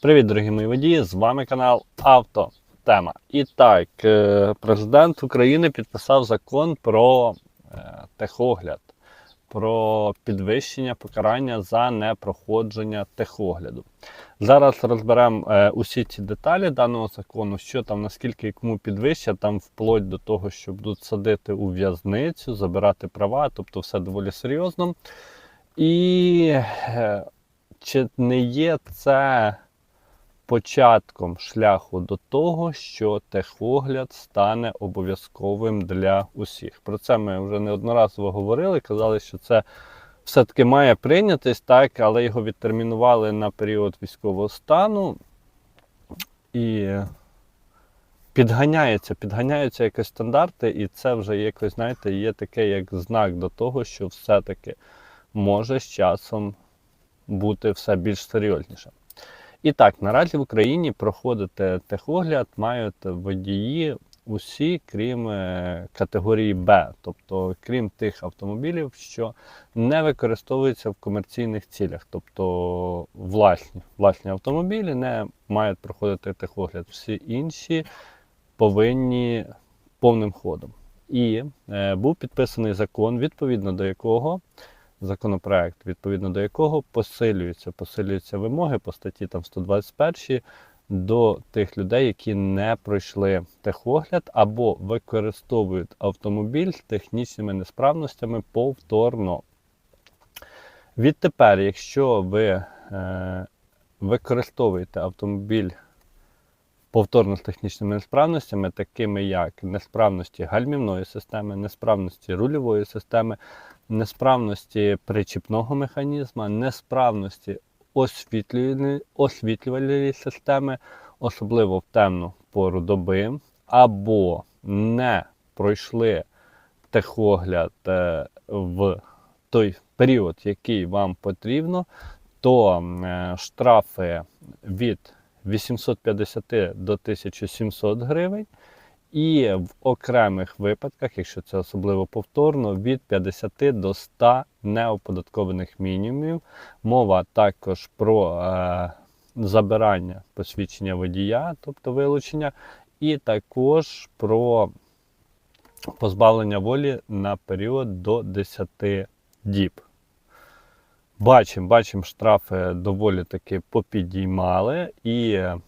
Привіт, дорогі мої водії! З вами канал Автотема. І так, е, президент України підписав закон про е, техогляд, про підвищення покарання за непроходження техогляду. Зараз розберемо е, усі ці деталі даного закону, що там, наскільки і кому підвищать, там вплоть до того, що будуть садити у в'язницю, забирати права, тобто все доволі серйозно. І чи не є це початком шляху до того, що техогляд стане обов'язковим для усіх? Про це ми вже неодноразово говорили. Казали, що це все-таки має прийнятись, так, але його відтермінували на період військового стану. І підганяються, підганяються якось стандарти, і це вже якось, знаєте, є таке як знак до того, що все-таки може з часом бути все більш серйозніше. І так, наразі в Україні проходити техогляд мають водії усі, крім е, категорії Б, тобто крім тих автомобілів, що не використовуються в комерційних цілях, тобто власні, власні автомобілі не мають проходити техогляд. Всі інші повинні повним ходом. І е, був підписаний закон, відповідно до якого законопроект, відповідно до якого посилюються, посилюються вимоги по статті там 121 до тих людей, які не пройшли техогляд або використовують автомобіль з технічними несправностями повторно. Відтепер, якщо ви е, використовуєте автомобіль повторно з технічними несправностями, такими як несправності гальмівної системи, несправності рульової системи, несправності причіпного механізму, несправності освітлювальної, системи, особливо в темну пору доби, або не пройшли техогляд е, в той період, який вам потрібно, то е, штрафи від 850 до 1700 гривень. І в окремих випадках, якщо це особливо повторно, від 50 до 100 неоподаткованих мінімумів. Мова також про е, забирання посвідчення водія, тобто вилучення, і також про позбавлення волі на період до 10 діб. Бачимо, бачимо, штрафи доволі таки попідіймали. І е,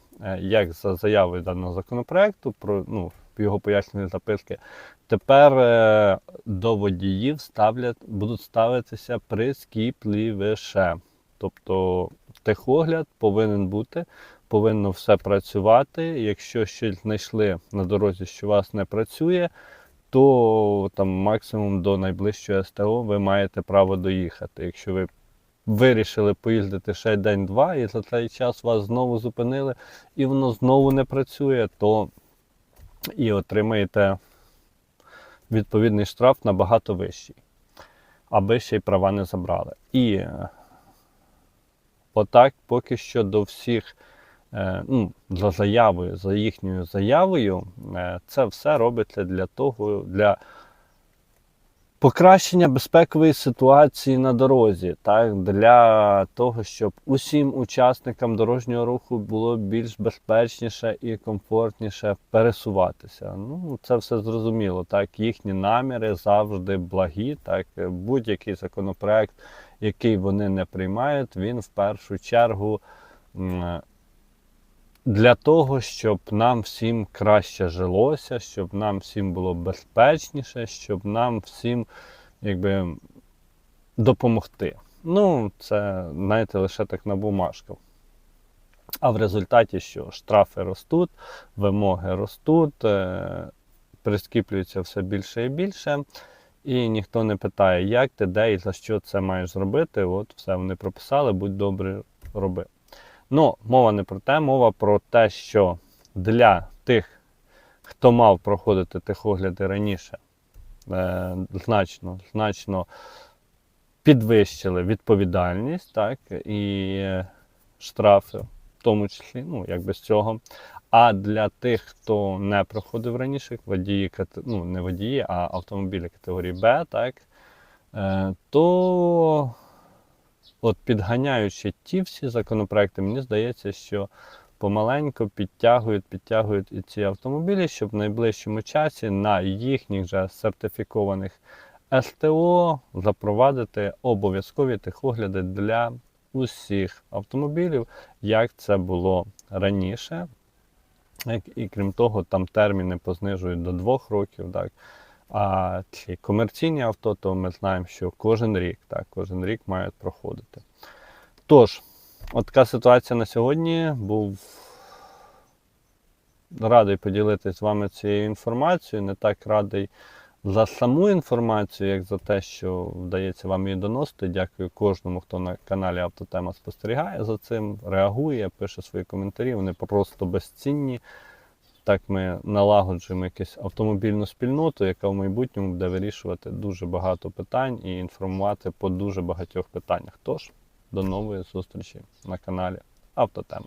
як за заявою даного законопроекту, про ну, його пояснювальні записки, тепер е, до водіїв ставлять, будуть ставитися прискіпливіше. Тобто техогляд повинен бути, повинно все працювати. Якщо щось знайшли на дорозі, що у вас не працює, то там максимум до найближчого СТО ви маєте право доїхати. Якщо ви вирішили поїздити ще день-два, і за цей час вас знову зупинили, і воно знову не працює, то і отримаєте відповідний штраф набагато вищий, аби ще й права не забрали. І е, отак поки що до всіх. е, Ну, за заявою, за їхньою заявою, е, це все робиться для того, для Покращення безпекової ситуації на дорозі, так, для того, щоб усім учасникам дорожнього руху було більш безпечніше і комфортніше пересуватися. Ну, це все зрозуміло. Так, їхні наміри завжди благі. Так, будь-який законопроект, який вони не приймають, він в першу чергу для того, щоб нам всім краще жилося, щоб нам всім було безпечніше, щоб нам всім якби, допомогти. Ну, це, знаєте, лише так на бумажках. А в результаті що? Штрафи ростуть, вимоги ростуть, е, прискіплюється все більше і більше. І ніхто не питає, як ти, де і за що це маєш зробити. От все вони прописали, будь добрий, роби. Ну, мова не про те, мова про те, що для тих, хто мав проходити техогляди раніше, е, значно значно підвищили відповідальність, так, і штрафи, в тому числі, ну, як без цього. А для тих, хто не проходив раніше, водії, ну, не водії, а автомобілі категорії Б, так, е, то от підганяючи ті всі законопроекти, мені здається, що помаленьку підтягують, підтягують і ці автомобілі, щоб в найближчому часі на їхніх же сертифікованих СТО запровадити обов'язкові техогляди для усіх автомобілів, як це було раніше. І крім того, там терміни познижують до двох років. Так. А ці комерційні авто, то ми знаємо, що кожен рік, так, кожен рік мають проходити. Тож, от така ситуація на сьогодні. Був радий поділитися з вами цією інформацією. Не так радий за саму інформацію, як за те, що вдається вам її доносити. Дякую кожному, хто на каналі Автотема спостерігає за цим, реагує, пише свої коментарі. Вони просто безцінні. Так ми налагоджуємо якусь автомобільну спільноту, яка в майбутньому буде вирішувати дуже багато питань і інформувати по дуже багатьох питаннях. Тож, до нової зустрічі на каналі Автотема.